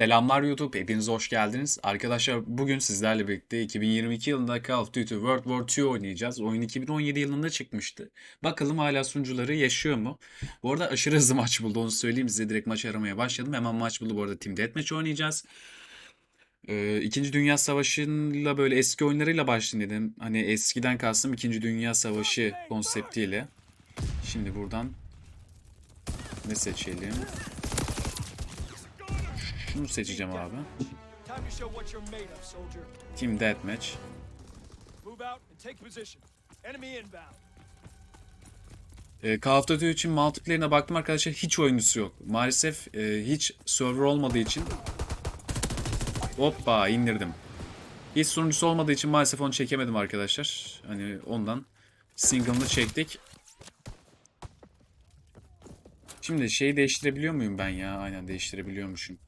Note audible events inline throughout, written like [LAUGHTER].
Selamlar YouTube, hepiniz hoş geldiniz. Arkadaşlar bugün sizlerle birlikte 2022 yılında Call of Duty World War II oynayacağız. Oyun 2017 yılında çıkmıştı. Bakalım hala sunucuları yaşıyor mu? Bu arada aşırı hızlı maç buldu onu söyleyeyim size. Direkt maç aramaya başladım. Hemen maç buldu bu arada Team Deathmatch oynayacağız. Ee, İkinci Dünya Savaşı'yla böyle eski oyunlarıyla başlayayım dedim. Hani eskiden kastım İkinci Dünya Savaşı konseptiyle. Şimdi buradan ne seçelim? Şunu seçeceğim abi. Team Deathmatch. Ee, Call of Duty için multiplayer'ine baktım arkadaşlar hiç oyuncusu yok. Maalesef e, hiç server olmadığı için Hoppa indirdim. Hiç sunucusu olmadığı için maalesef onu çekemedim arkadaşlar. Hani ondan single'ını çektik. Şimdi şeyi değiştirebiliyor muyum ben ya? Aynen değiştirebiliyormuşum.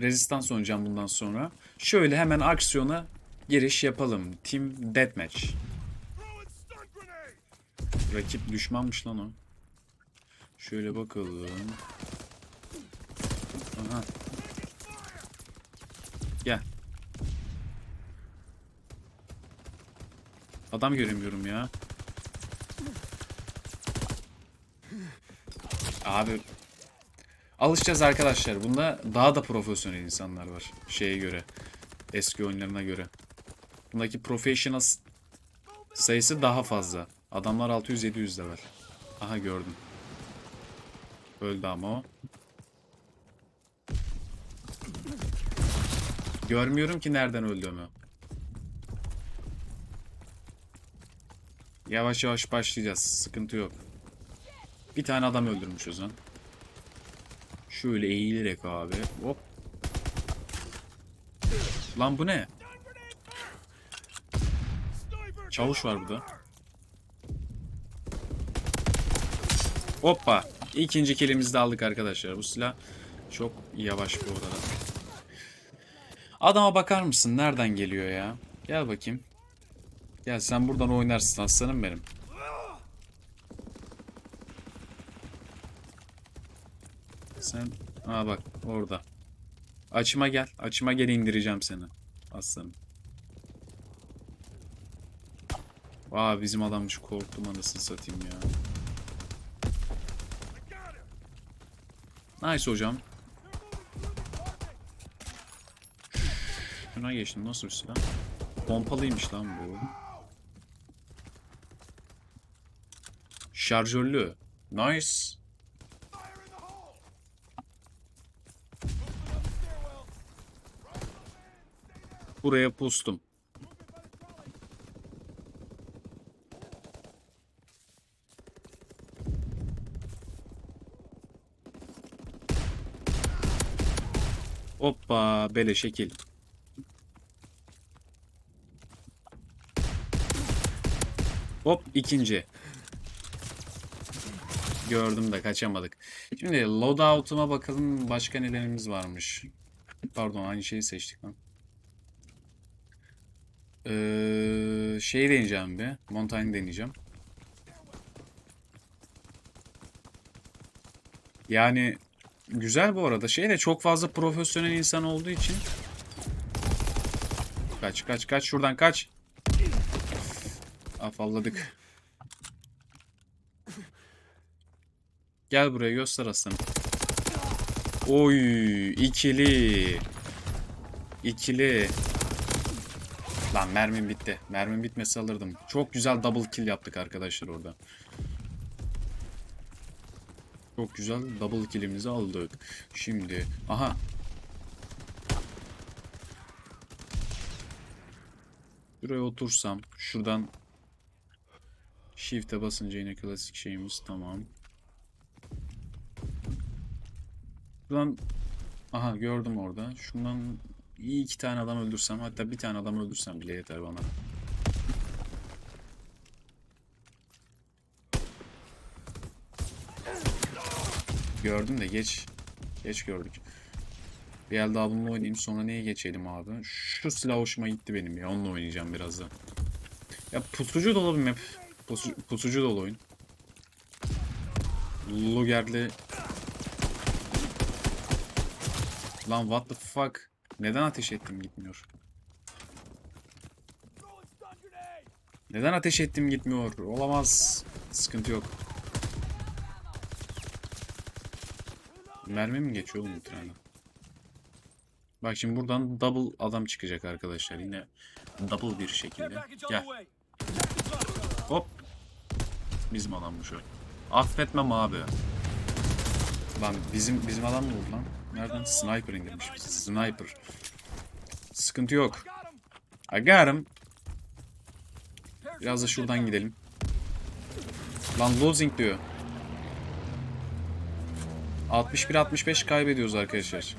Resistance oynayacağım bundan sonra. Şöyle hemen aksiyona giriş yapalım. Team Deathmatch. Rakip düşmanmış lan o. Şöyle bakalım. Aha. Gel. Adam göremiyorum ya. Abi alışacağız arkadaşlar. Bunda daha da profesyonel insanlar var şeye göre. Eski oyunlarına göre. Bundaki professional sayısı daha fazla. Adamlar 600-700 level. Aha gördüm. Öldü ama o. Görmüyorum ki nereden öldüğümü. Yavaş yavaş başlayacağız. Sıkıntı yok. Bir tane adam öldürmüş o zaman. Şöyle eğilerek abi. Hop. Lan bu ne? Çavuş var burada. Hoppa. İkinci kilimizi de aldık arkadaşlar. Bu silah çok yavaş bu arada. Adama bakar mısın? Nereden geliyor ya? Gel bakayım. Gel sen buradan oynarsın aslanım benim. Sen Aa bak orada. Açıma gel. Açıma gel indireceğim seni. Aslanım. Aa bizim adammış korktum anasını satayım ya. Nice hocam. Şuna geçtim nasıl bir silah? Pompalıymış lan bu. Şarjörlü. Nice. Buraya pustum. Hoppa bele şekil. Hop ikinci. Gördüm de kaçamadık. Şimdi loadout'uma bakalım başka nelerimiz varmış. Pardon aynı şeyi seçtik lan. Ee, şey deneyeceğim bir. Montaigne deneyeceğim. Yani güzel bu arada. Şey de çok fazla profesyonel insan olduğu için. Kaç kaç kaç şuradan kaç. Afalladık. Gel buraya göster aslanım. Oy ikili. İkili. Lan mermim bitti. Mermim bitmesi alırdım. Çok güzel double kill yaptık arkadaşlar orada. Çok güzel double kill'imizi aldık. Şimdi aha. Şuraya otursam şuradan Shift'e basınca yine klasik şeyimiz tamam. Şuradan aha gördüm orada. Şundan iyi iki tane adam öldürsem hatta bir tane adam öldürsem bile yeter bana. Gördüm de geç. Geç gördük. Bir el daha bununla oynayayım sonra neye geçelim abi? Şu silah hoşuma gitti benim ya. Onunla oynayacağım biraz da. Ya pusucu dolu bir map. Pusu, pusucu dolu oyun. Luger'li Lan what the fuck? Neden ateş ettim gitmiyor? Neden ateş ettim gitmiyor? Olamaz. Sıkıntı yok. Mermi mi geçiyor oğlum tane? Bak şimdi buradan double adam çıkacak arkadaşlar. Yine double bir şekilde. Gel. Hop. Bizim adammış o. Affetmem abi. Lan bizim bizim adam mı oldu lan? Nereden? Sniper indirmiş. Sniper. Sıkıntı yok. Agarım. Biraz da şuradan gidelim. Lan losing diyor. 61-65 kaybediyoruz arkadaşlar.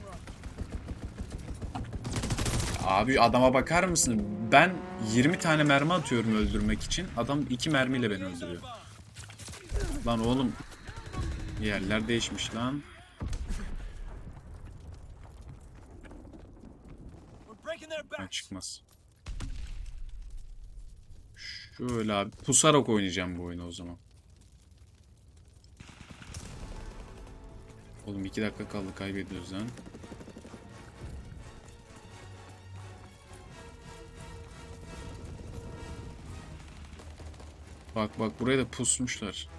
Abi adama bakar mısın? Ben 20 tane mermi atıyorum öldürmek için. Adam 2 mermiyle beni öldürüyor. Lan oğlum. Yerler değişmiş lan. Backs. çıkmaz. Şöyle abi. Pusarak oynayacağım bu oyunu o zaman. Oğlum 2 dakika kaldı kaybediyoruz lan. Bak bak buraya da pusmuşlar.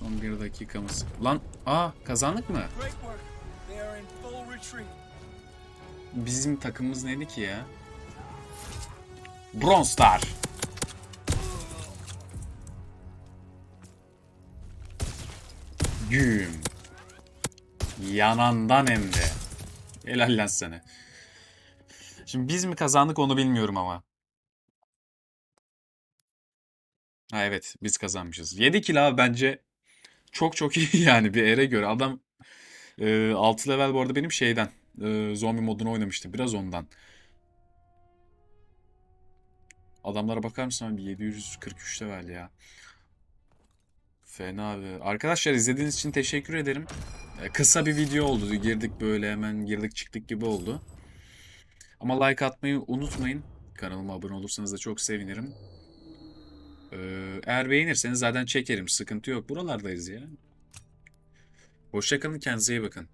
Son bir dakikamız. Lan aa kazandık mı? Bizim takımımız neydi ki ya? Bronze Star. Güm. Yanandan hem de. Helal lan sana. Şimdi biz mi kazandık onu bilmiyorum ama. Ha evet biz kazanmışız. 7 kill abi bence çok çok iyi [LAUGHS] yani bir ere göre. Adam e, 6 level bu arada benim şeyden e, zombi modunu oynamıştım. Biraz ondan. Adamlara bakar mısın abi? 743 level ya. Fena abi. Arkadaşlar izlediğiniz için teşekkür ederim. E, Kısa bir video oldu. Girdik böyle hemen girdik çıktık gibi oldu. Ama like atmayı unutmayın. Kanalıma abone olursanız da çok sevinirim. Ee, eğer beğenirseniz zaten çekerim. Sıkıntı yok. Buralardayız ya. Hoşçakalın. Kendinize iyi bakın.